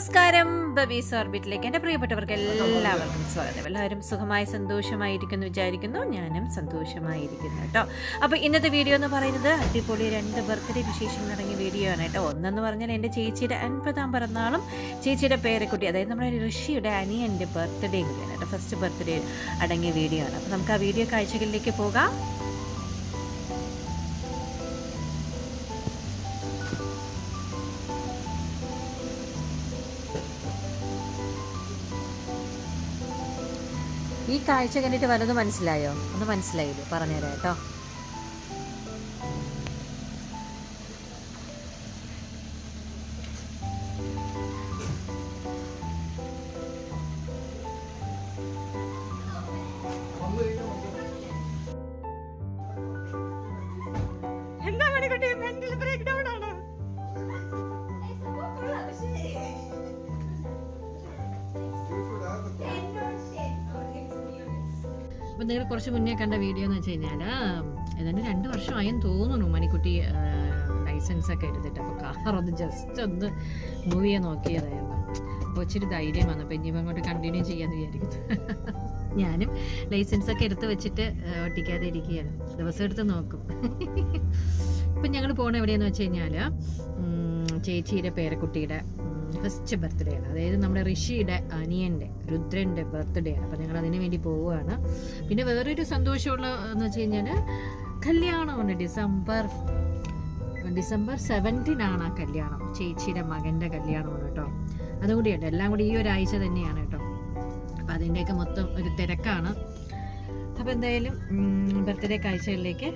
നമസ്കാരം. ബബീസ് ഓർബിറ്റിലേക്ക് എന്റെ പ്രിയപ്പെട്ടവർക്ക് എല്ലാവർക്കും സ്വാഗതം. എല്ലാവരും സുഖമായി സന്തോഷമായിരിക്കുന്നു വിചാരിക്കുന്നു. ഞാനും സന്തോഷമായിരിക്കുന്നു കേട്ടോ. അപ്പോൾ ഇന്നത്തെ വീഡിയോ എന്ന് പറയുന്നത് അടിപൊളി രണ്ട് ബർത്ത്ഡേ വിശേഷം നിറങ്ങിയ വീഡിയോ ആണ് കേട്ടോ. ഒന്നെന്ന് പറഞ്ഞാൽ എന്റെ ചേച്ചിയുടെ അൻപതാം പിറന്നാളും ചേച്ചിയുടെ പേരക്കുട്ടി അതായത് നമ്മുടെ ഋഷിയുടെ അനിയന്റെ ബർത്ത്ഡേ കൂടിയാണ് കേട്ടോ. ഫസ്റ്റ് ബർത്ത്ഡേ അടങ്ങിയ വീഡിയോ ആണ്. അപ്പോൾ നമുക്ക് ആ വീഡിയോ കാഴ്ചകളിലേക്ക് പോകാം. ഈ കാഴ്ച കണ്ടിട്ട് വല്ലതും മനസ്സിലായോ? ഒന്ന് മനസ്സിലായില്ലേ പറഞ്ഞുതരാം കേട്ടോ. നിങ്ങൾ കുറച്ച് മുന്നേ കണ്ട വീഡിയോ എന്ന് വെച്ച് കഴിഞ്ഞാൽ ഏതാണ്ട് രണ്ട് വർഷമായെന്ന് തോന്നുന്നു മണിക്കുട്ടി ലൈസൻസ് ഒക്കെ എടുത്തിട്ട്. അപ്പോൾ കാർ ഒന്ന് ജസ്റ്റ് ഒന്ന് മൂവ് ചെയ്യാൻ നോക്കിയതായിരുന്നു. അപ്പോൾ ഇച്ചിരി ധൈര്യം വന്നു. അപ്പോൾ ഇനിയിപ്പോൾ അങ്ങോട്ട് കണ്ടിന്യൂ ചെയ്യാമെന്ന് വിചാരിക്കുന്നു. ഞാനും ലൈസൻസ് ഒക്കെ എടുത്ത് വെച്ചിട്ട് ഒട്ടിക്കാതെ ഇരിക്കുകയാണ് ദിവസം എടുത്ത് നോക്കും. ഇപ്പം ഞങ്ങൾ പോണ എവിടെയെന്ന് വെച്ച് കഴിഞ്ഞാൽ ചേച്ചിയുടെ പേരക്കുട്ടിയുടെ ഫസ്റ്റ് ബർത്ത്ഡേ ആണ്. അതായത് നമ്മുടെ ഋഷിയുടെ അനിയന്റെ രുദ്രന്റെ ബർത്ത്ഡേ ആണ്. അപ്പം ഞങ്ങൾ അതിനു വേണ്ടി പോവുകയാണ്. പിന്നെ വേറൊരു സന്തോഷമുള്ള എന്ന് വെച്ച് കഴിഞ്ഞാൽ കല്യാണമാണ്. ഡിസംബർ ഡിസംബർ സെവന്റീനാണ് ആ കല്യാണം. ചേച്ചിയുടെ മകന്റെ കല്യാണമാണ് കേട്ടോ. അതും കൂടിയുണ്ട് എല്ലാം കൂടി ഈ ഒരാഴ്ച തന്നെയാണ് കേട്ടോ. അപ്പം അതിന്റെയൊക്കെ മൊത്തം ഒരു തിരക്കാണ്. അപ്പോൾ എന്തായാലും ബർത്ത്ഡേ കാഴ്ചകളിലേക്ക്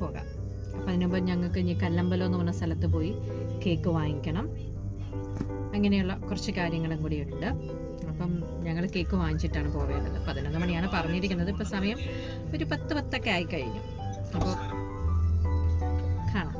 പോകാം. അപ്പം അതിനുമ്പോൾ ഞങ്ങൾക്ക് ഇനി കല്ലമ്പലം എന്ന് പറഞ്ഞ സ്ഥലത്ത് പോയി കേക്ക് വാങ്ങിക്കണം. അങ്ങനെയുള്ള കുറച്ച് കാര്യങ്ങളും കൂടി ഉണ്ട് അപ്പം ഞങ്ങൾ കേക്ക് വാങ്ങിച്ചിട്ടാണ് പോവേണ്ടത്. പതിനൊന്ന് മണിയാണ് പറഞ്ഞിരിക്കുന്നത്. ഇപ്പം സമയം ഒരു പത്ത് പത്തൊക്കെ ആയി കഴിഞ്ഞു. അപ്പോൾ കാണാം.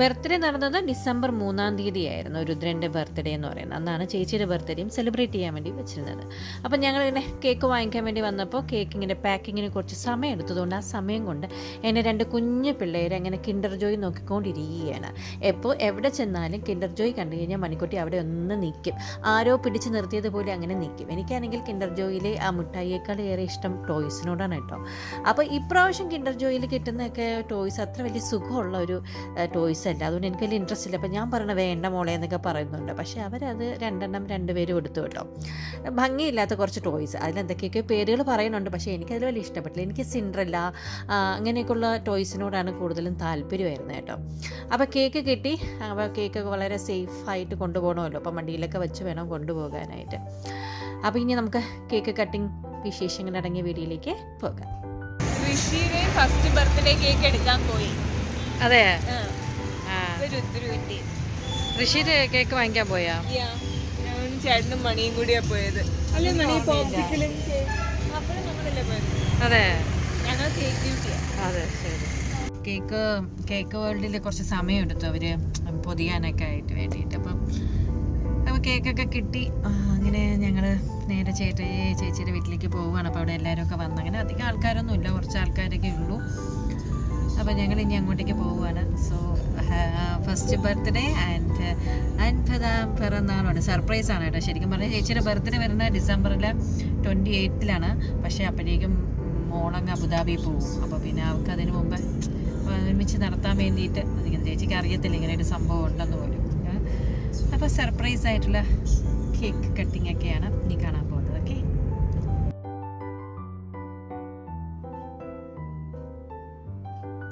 ബർത്ത്ഡേ നടന്നത് ഡിസംബർ മൂന്നാം തീയതി ആയിരുന്നു രുദ്രന്റെ ബർത്ത്ഡേ എന്ന് പറയുന്നത്. അന്നാണ് ചേച്ചിയുടെ ബർത്ത്ഡേയും സെലിബ്രേറ്റ് ചെയ്യാൻ വേണ്ടി വെച്ചിരുന്നത്. അപ്പം ഞങ്ങൾ ഇങ്ങനെ കേക്ക് വാങ്ങിക്കാൻ വേണ്ടി വന്നപ്പോൾ കേക്കിങ്ങിന്റെ പാക്കിങ്ങിന് കുറച്ച് സമയം എടുത്തതുകൊണ്ട് ആ സമയം കൊണ്ട് എന്നെ രണ്ട് കുഞ്ഞു പിള്ളേരെ അങ്ങനെ കിൻഡർ ജോയ് നോക്കിക്കൊണ്ടിരിക്കുകയാണ്. എപ്പോൾ എവിടെ ചെന്നാലും കിൻഡർ ജോയ് കണ്ടു കഴിഞ്ഞാൽ മണിക്കുട്ടി അവിടെ ഒന്ന് നിൽക്കും ആരോ പിടിച്ച് നിർത്തിയതുപോലെ അങ്ങനെ നിൽക്കും എനിക്കാണെങ്കിൽ കിൻഡർ ജോയിലെ ആ മുട്ടായിയേക്കാൾ ഏറെ ഇഷ്ടം ടോയ്സിനോടാണ് കേട്ടോ. അപ്പോൾ ഇപ്രാവശ്യം കിൻഡർ ജോയിൽ കിട്ടുന്നതൊക്കെ ടോയ്സ് അത്ര വലിയ സുഖമുള്ള ഒരു ടോയ്സ് അല്ല അതുകൊണ്ട് എനിക്ക് വലിയ ഇൻട്രസ്റ്റ് ഇല്ല. അപ്പോൾ ഞാൻ പറയണ വേണ്ട മോളെ എന്നൊക്കെ പറയുന്നുണ്ട്. പക്ഷേ അവരത് രണ്ടെണ്ണം രണ്ടുപേരും എടുത്തു കേട്ടോ. ഭംഗിയില്ലാത്ത കുറച്ച് ടോയ്സ് അതിലെന്തൊക്കെയൊക്കെ പേരുകൾ പറയുന്നുണ്ട്. പക്ഷേ എനിക്കതിൽ വലിയ ഇഷ്ടപ്പെട്ടില്ല. എനിക്ക് സിൻഡ്രല്ല അങ്ങനെയൊക്കെയുള്ള ടോയ്സിനോടാണ് കൂടുതലും താല്പര്യമായിരുന്നത് കേട്ടോ. അപ്പോൾ കേക്ക് കിട്ടി. അപ്പോൾ കേക്കൊക്കെ വളരെ സേഫായിട്ട് കൊണ്ടുപോകണമല്ലോ. അപ്പോൾ വണ്ടിയിലൊക്കെ വെച്ച് വേണം കൊണ്ടുപോകാനായിട്ട്. അപ്പോൾ ഇനി നമുക്ക് കേക്ക് കട്ടിംഗ് വിശേഷങ്ങൾ അടങ്ങിയ വീഡിയോയിലേക്ക് പോകാം. ഋഷിയുടെ ഫസ്റ്റ് ബർത്ത്ഡേ കേക്ക് എടുക്കാൻ പോയി. അതെ. രുദ്രുവിന്റെ ഋഷിയുടെ കേക്ക് വാങ്ങിക്കാൻ പോയാ? ഞാനും ചേട്ടനും മണിയും കൂടിയാ പോയത്. അല്ലേ മണി പോപ്സിക്കലും അപ്പോഴും നമ്മളല്ലേ പോയത്? അതെ. ഞങ്ങൾ കേക്ക് ഡ്യൂട്ടിയാ അതെ ശരി. കേക്ക് കേക്ക് വേൾഡിൽ കുറച്ച് സമയം എടുത്തു അവർ പൊതിയാനൊക്കെ ആയിട്ട് വേണ്ടിയിട്ട്. അപ്പം അപ്പോൾ കേക്കൊക്കെ കിട്ടി. ആ, അങ്ങനെ ഞങ്ങൾ നേരെ ചേട്ട ചേച്ചിയുടെ വീട്ടിലേക്ക് പോവുകയാണ്. അപ്പോൾ അവിടെ എല്ലാവരും ഒക്കെ വന്ന്. അങ്ങനെ അധികം ആൾക്കാരൊന്നും ഇല്ല കുറച്ച് ആൾക്കാരൊക്കെ ഉള്ളൂ. അപ്പോൾ ഞങ്ങൾ ഇനി അങ്ങോട്ടേക്ക് പോവുകയാണ്. സോ ഫസ്റ്റ് ബർത്ത്ഡേ ആൻഡ് അൻപതാം പിറന്നാളാണ്. സർപ്രൈസ് ആണ് കേട്ടോ. ശരിക്കും പറഞ്ഞാൽ ചേച്ചിയുടെ ബർത്ത്ഡേ വരുന്നത് ഡിസംബറിൽ ട്വന്റി എയ്റ്റിലാണ് പക്ഷേ അപ്പോഴേക്കും മോളങ്ങ് അബുദാബി പോവും. അപ്പോൾ പിന്നെ അവൾക്ക് അതിന് മുമ്പ് ഒരുമിച്ച് നടത്താൻ വേണ്ടിയിട്ട് ചേച്ചിക്ക് അറിയത്തില്ല ഇങ്ങനെ ഒരു സംഭവം ഉണ്ടെന്ന് പോലും. അപ്പോൾ സർപ്രൈസ് ആയിട്ടുള്ള കേക്ക് കട്ടിംഗ് ഒക്കെയാണ്. ഇനി കാണാൻ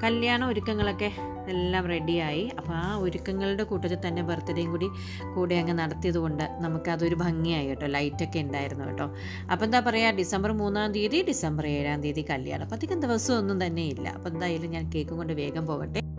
കല്യാണ ഒരുക്കങ്ങളൊക്കെ എല്ലാം റെഡിയായി അപ്പോൾ ആ ഒരുക്കങ്ങളുടെ കൂട്ടത്തിൽ തന്നെ ബർത്ത്ഡേയും കൂടി കൂടെ അങ്ങ് നടത്തിയത് കൊണ്ട് നമുക്കതൊരു ഭംഗിയായി കേട്ടോ. ലൈറ്റൊക്കെ ഉണ്ടായിരുന്നു കേട്ടോ. അപ്പോൾ എന്താ പറയുക ഡിസംബർ മൂന്നാം തീയതി ഡിസംബർ ഏഴാം തീയതി കല്യാണം. അപ്പോൾ അധികം ദിവസമൊന്നും തന്നെ ഇല്ല. അപ്പോൾ എന്തായാലും ഞാൻ കേക്കും കൊണ്ട് വേഗം പോകട്ടെ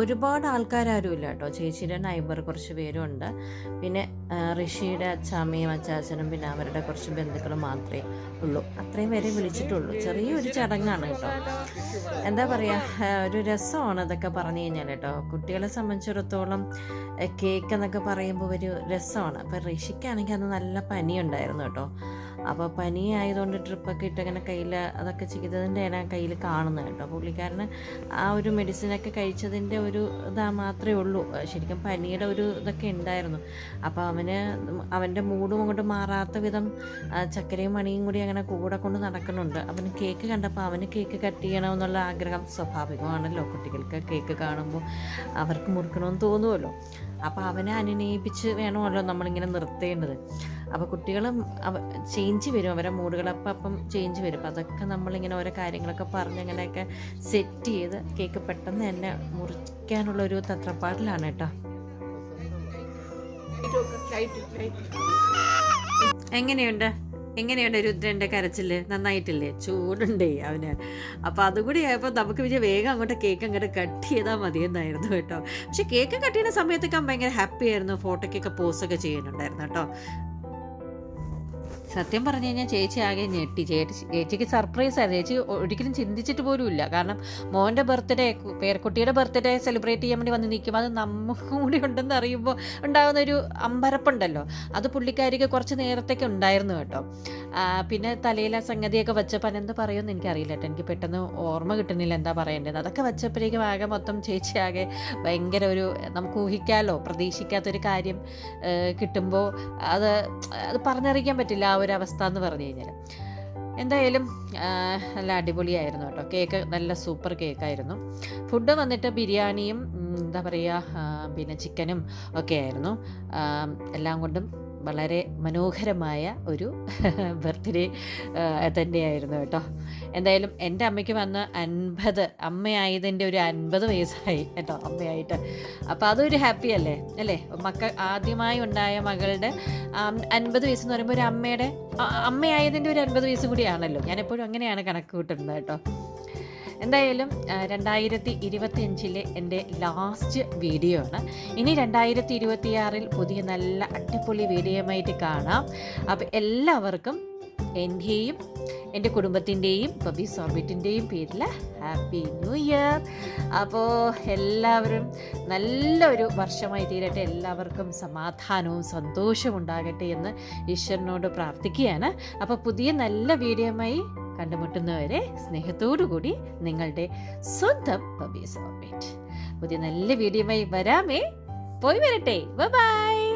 ഒരുപാട് ആൾക്കാരും ഇല്ല കേട്ടോ. ചേച്ചിയുടെ നൈബർ കുറച്ച് പേരും ഉണ്ട് പിന്നെ ഋഷിയുടെ അച്ചാമ്മയും അച്ചാച്ചനും പിന്നെ അവരുടെ കുറച്ച് ബന്ധുക്കളും മാത്രമേ ഉള്ളൂ. അത്രയും പേരെ വിളിച്ചിട്ടുള്ളൂ. ചെറിയൊരു ചടങ്ങാണ് കേട്ടോ. എന്താ പറയുക ഒരു രസമാണ് ഇതൊക്കെ പറഞ്ഞു കഴിഞ്ഞാൽ കേട്ടോ. കുട്ടികളെ സംബന്ധിച്ചിടത്തോളം കേക്ക് എന്നൊക്കെ പറയുമ്പോൾ ഒരു രസമാണ്. അപ്പം ഋഷിക്കാണെങ്കിൽ അന്ന് നല്ല പനിയുണ്ടായിരുന്നു കേട്ടോ. അപ്പോൾ പനി ആയതുകൊണ്ട് ട്രിപ്പൊക്കെ ഇട്ട് അങ്ങനെ കയ്യിൽ അതൊക്കെ ചെയ്തതിന്റെ ആണ് കയ്യിൽ കാണുന്നത് കേട്ടോ. പുള്ളിക്കാരന് ആ ഒരു മെഡിസിനൊക്കെ കഴിച്ചതിന്റെ ഒരു ഇതാ മാത്രമേ ഉള്ളൂ. ശരിക്കും പനിയുടെ ഒരു ഇതൊക്കെ ഉണ്ടായിരുന്നു അപ്പോൾ അവന് അവന്റെ മൂഡും അങ്ങോട്ട് മാറാത്ത വിധം ചക്കരയും മണിയും കൂടി അങ്ങനെ കൂടെ കൊണ്ട് നടക്കുന്നുണ്ട്. അവന് കേക്ക് കണ്ടപ്പോൾ അവന് കേക്ക് കട്ട് ചെയ്യണമെന്നുള്ള ആഗ്രഹം സ്വാഭാവികമാണല്ലോ. കുട്ടികൾക്ക് കേക്ക് കാണുമ്പോൾ അവർക്ക് മുറുക്കണമെന്ന് തോന്നുമല്ലോ അപ്പോൾ അവനെ അനുനയിപ്പിച്ച് വേണമല്ലോ നമ്മളിങ്ങനെ നിർത്തേണ്ടത്. അപ്പോൾ കുട്ടികൾ ചേഞ്ച് വരും അവരെ മൂടുകളപ്പം അപ്പം ചേഞ്ച് വരും. അപ്പം അതൊക്കെ നമ്മളിങ്ങനെ ഓരോ കാര്യങ്ങളൊക്കെ പറഞ്ഞ് അങ്ങനെയൊക്കെ സെറ്റ് ചെയ്ത് കേക്ക് പെട്ടെന്ന് തന്നെ മുറിക്കാനുള്ള ഒരു തത്രപ്പാടിലാണ് കേട്ടോ. എങ്ങനെയുണ്ട്? എങ്ങനെയുണ്ട് രുദ്രന്റെ കരച്ചിൽ? നന്നായിട്ടില്ലേ? ചൂടുണ്ടേ അവന്. അപ്പോൾ അതുകൂടി ആയപ്പോൾ നമുക്ക് വിജയ വേഗം അങ്ങോട്ട് കേക്ക് അങ്ങോട്ട് കട്ട് ചെയ്താൽ മതിയെന്നായിരുന്നു കേട്ടോ. പക്ഷെ കേക്ക് കട്ട് ചെയ്യുന്ന സമയത്തൊക്കെ ഭയങ്കര ഹാപ്പി ആയിരുന്നു. ഫോട്ടോയ്ക്കൊക്കെ പോസ്റ്റൊക്കെ ചെയ്യുന്നുണ്ടായിരുന്നു കേട്ടോ. സത്യം പറഞ്ഞു കഴിഞ്ഞാൽ ചേച്ചി ആകെ ഞെട്ടി. ചേച്ചി ചേച്ചിക്ക് സർപ്രൈസ് ആയിരുന്നു. ചേച്ചി ഒരിക്കലും ചിന്തിച്ചിട്ട് പോലും ഇല്ല. കാരണം മോന്റെ ബർത്ത്ഡേ പേരക്കുട്ടിയുടെ ബർത്ത്ഡേ സെലിബ്രേറ്റ് ചെയ്യാൻ വേണ്ടി വന്ന് നിൽക്കും അത് നമുക്കും കൂടി ഉണ്ടെന്ന് അറിയുമ്പോൾ ഉണ്ടാകുന്ന ഒരു അമ്പരപ്പുണ്ടല്ലോ. അത് പുള്ളിക്കാരിക്ക് കുറച്ച് നേരത്തേക്ക് ഉണ്ടായിരുന്നു കേട്ടോ. പിന്നെ തലയിൽ ആ സംഗതിയൊക്കെ വെച്ചപ്പോൾ എന്ത് പറയുമെന്ന് എനിക്കറിയില്ല കേട്ടോ. എനിക്ക് പെട്ടെന്ന് ഓർമ്മ കിട്ടുന്നില്ല എന്താ പറയേണ്ടത്. അതൊക്കെ വെച്ചപ്പോഴേക്കും ആകെ മൊത്തം ചേച്ചി ആകെ ഭയങ്കര ഒരു നമുക്ക് ഊഹിക്കാലോ പ്രതീക്ഷിക്കാത്തൊരു കാര്യം കിട്ടുമ്പോൾ അത് അത് പറഞ്ഞറിയിക്കാൻ പറ്റില്ല. ആ ഒരു അവസ്ഥ എന്ന് പറഞ്ഞു കഴിഞ്ഞാൽ എന്തായാലും നല്ല അടിപൊളിയായിരുന്നു കേട്ടോ. കേക്ക് നല്ല സൂപ്പർ കേക്കായിരുന്നു. ഫുഡ് വന്നിട്ട് ബിരിയാണിയും എന്താ പറയുക പിന്നെ ചിക്കനും ഒക്കെ ആയിരുന്നു. എല്ലാം കൊണ്ടും വളരെ മനോഹരമായ ഒരു ബർത്ത്ഡേ തന്നെയായിരുന്നു കേട്ടോ. എന്തായാലും എന്റെ അമ്മയ്ക്ക് വന്ന് അൻപത് അമ്മയായതിന്റെ ഒരു അൻപത് വയസ്സായി കേട്ടോ അമ്മയായിട്ട്. അപ്പോൾ അതൊരു ഹാപ്പി അല്ലേ? അല്ലേ? മക്കൾ ആദ്യമായി ഉണ്ടായ മകളുടെ അൻപത് വയസ്സ് എന്ന് പറയുമ്പോൾ ഒരു അമ്മയുടെ അമ്മയായതിന്റെ ഒരു അൻപത് വയസ്സ് കൂടിയാണല്ലോ. ഞാനെപ്പോഴും അങ്ങനെയാണ് കണക്ക് കൂട്ടുന്നത് കേട്ടോ. എന്തായാലും രണ്ടായിരത്തി ഇരുപത്തി അഞ്ചിലെ എന്റെ ലാസ്റ്റ് വീഡിയോ ആണ്. ഇനി രണ്ടായിരത്തി ഇരുപത്തിയാറിൽ പുതിയ നല്ല അടിപൊളി വീഡിയോയുമായിട്ട് കാണാം. അപ്പോൾ എല്ലാവർക്കും എന്റെയും എന്റെ കുടുംബത്തിന്റെയും ബബി സോർബിറ്റിന്റെയും പേരിൽ ഹാപ്പി ന്യൂ ഇയർ അപ്പോൾ എല്ലാവരും നല്ലൊരു വർഷമായി തീരട്ടെ. എല്ലാവർക്കും സമാധാനവും സന്തോഷവും ഉണ്ടാകട്ടെ എന്ന് ഈശ്വരനോട് പ്രാർത്ഥിക്കുകയാണ്. അപ്പോൾ പുതിയ നല്ല വീഡിയോയുമായി കണ്ടുമുട്ടുന്നവരെ സ്നേഹത്തോടു കൂടി നിങ്ങളുടെ സ്വന്തം പുതിയ നല്ല വീഡിയോയുമായി വരാമേ. പോയി വരട്ടെ. ബൈ